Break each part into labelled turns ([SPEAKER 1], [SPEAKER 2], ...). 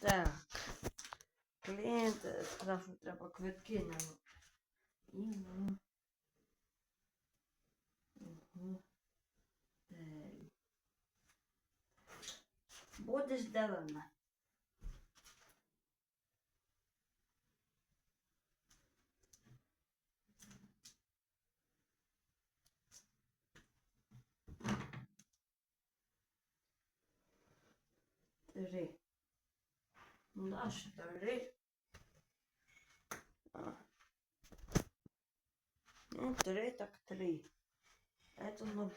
[SPEAKER 1] Так. Клієнт сказав, що треба квитки на і в готель. Буде зелена. Три. Наш три. А. Ну, три так три. Это ну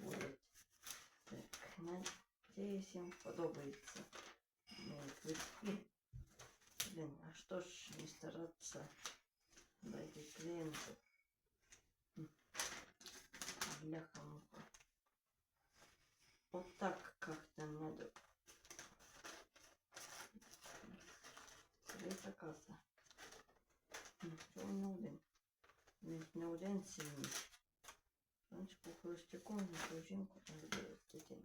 [SPEAKER 1] будет. Так, надеюсь, им подобается. Блин, а что ж не стараться найти клиентов? Бляха-муха. Вот так Третя каса. Нічого не один. Навіть не один сильний. Значить, по холостяку на ту жінку там буде дитина.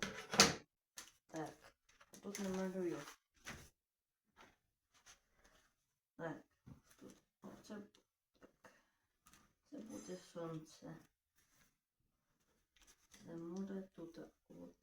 [SPEAKER 1] Так, тут намалюю. Так, тут оце так. Це буде сонце. Це буде тут готель.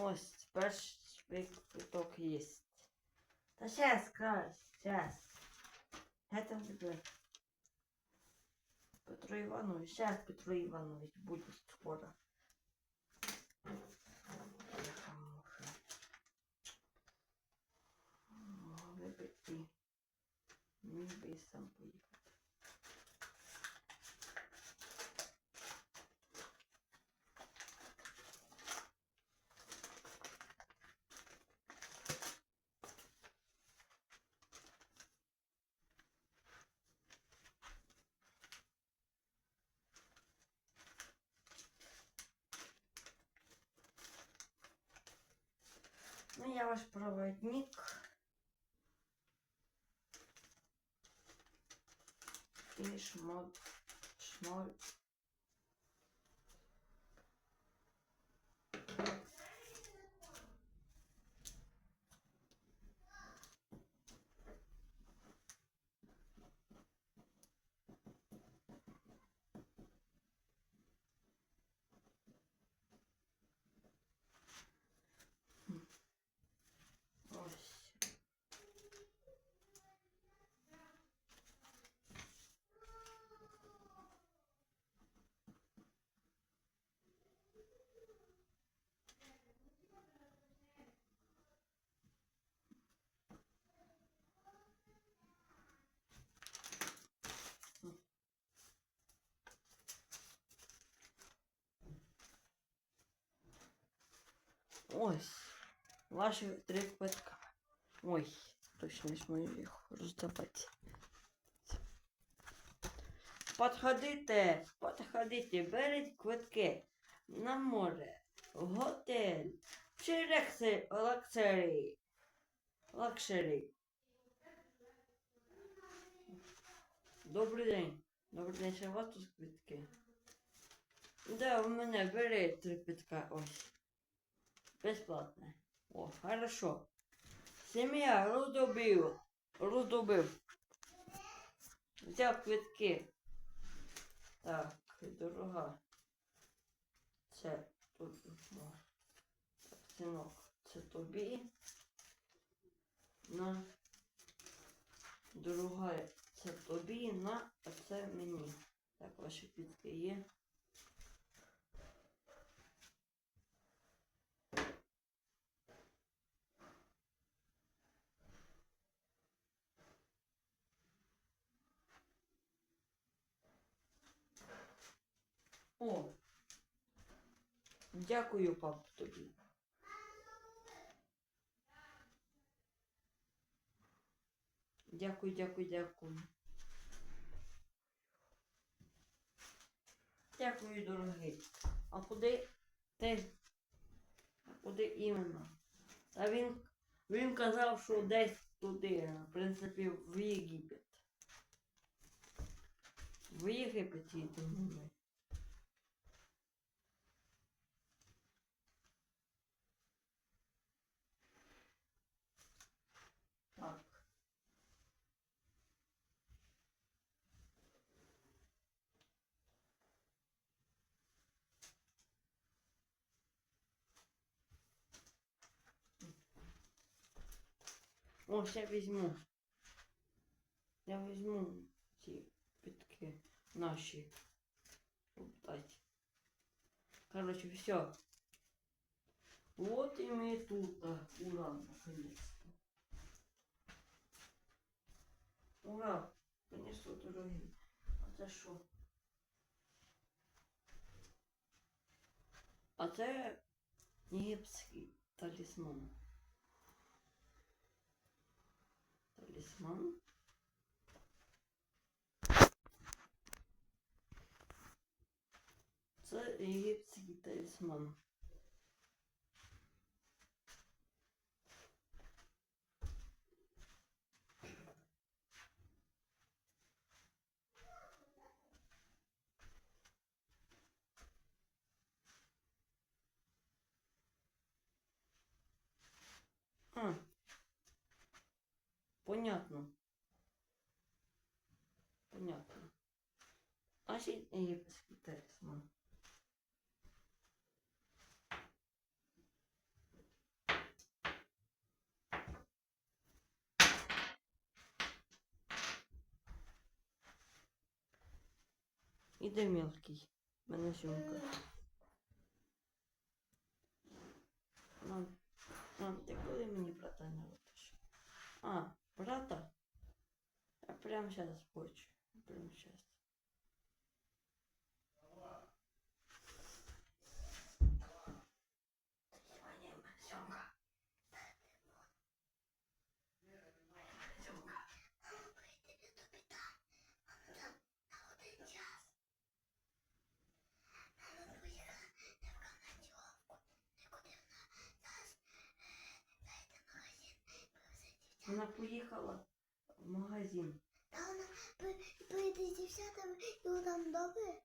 [SPEAKER 1] Ось, перший квиток є. Та сейчас, крас, сейчас. Это тебе. Петро Иванович, сейчас Петро Иванович будет скоро. Бляха-муха. Могли би ти. Міг би і сам поїхати. Я ваш проводник. И шмот, шмоль. Ось. Ваші три квитка. Ой, точно не смію їх роздавати. Подходите, подходите, беріть квитки на море, готель, чи лекси- лакшері. Лакшері. Добрий день. Добрий день, ще у вас тут квитки? Да, у мене бери три квитка, ось. Бесплатно. О, хорошо. Семья Рудобив. Рудобив. Взяв квитки. Так, дорога. Це тут. Так, синок, це тобі. На. Дорога, це тобі, на, а це мені. Так, ваші квитки є. О. Дякую, пап, тобі. Дякую, дякую, дякую. Дякую, дорогий. А куди ти? А куди іменно? А він, він казав, що десь туди, в принципі, в Єгипет. В Єгипет їдемо. О, ще візьму. Я візьму ці питки наші. Щоб дати. Короче, все. Вот и мы тут. а, Ура, наконец-то. Ура! Конечно, дорогі. А це що? А це єгипетський талісман. Талісман. Це єгипетський талісман. Понятно. Понятно. А ще єгипетський талісман. Іде мелкий. в Мене сьомка. Мам, мам, ти коли мені брата народиш? А, брата? Я прямо зараз хочу. Прямо зараз. Сьомка. Сьомка Вона поїхала в магазин.
[SPEAKER 2] Та вона при- прийде з дівчатами і вона там добре.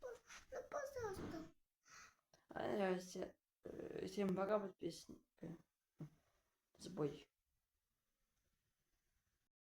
[SPEAKER 2] По- Ну, пожалуйста.
[SPEAKER 1] А я ся- э, всем пока, подписчики. Сбой.